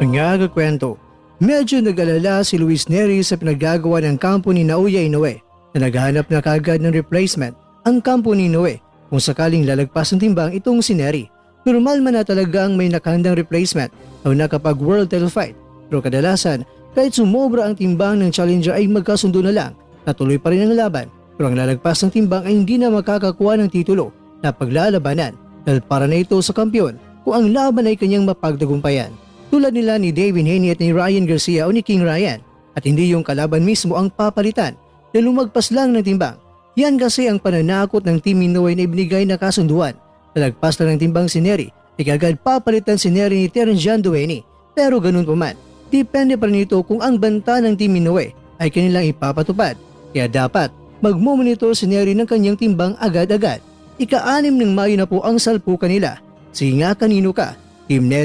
Ang kwento, medyo nag-alala si Luis Neri sa pinagagawa ng kampo ni Naoya Inoue na naghahanap na kagad ng replacement ang kampo ni Inoue kung sakaling lalagpas ng timbang itong si Neri. Normal man na talagang may nakahandang replacement o na kapag world title fight pero kadalasan kahit sumobra ang timbang ng challenger ay magkasundo na lang natuloy pa rin ang laban pero ang lalagpas ng timbang ay hindi na makakakuha ng titulo na paglalabanan dahil para na ito sa kampiyon kung ang laban ay kanyang mapagtagumpayan. Tulad nila ni David Haney at ni Ryan Garcia o ni King Ryan at hindi yung kalaban mismo ang papalitan na lumagpas lang ng timbang. Yan kasi ang pananakot ng Team Inoue na ibinigay na kasunduan. Nalagpas lang ng timbang si Neri, ikagad papalitan si Neri ni Terence John Dueni. Pero ganun pa man, depende pa rin ito kung ang banta ng Team Inoue ay kanilang ipapatupad. Kaya dapat magmumonitor si Neri ng kanyang timbang agad-agad. Ika-anim ng Mayo na po ang salpukan nila. Sige nga kanino ka, Team Neri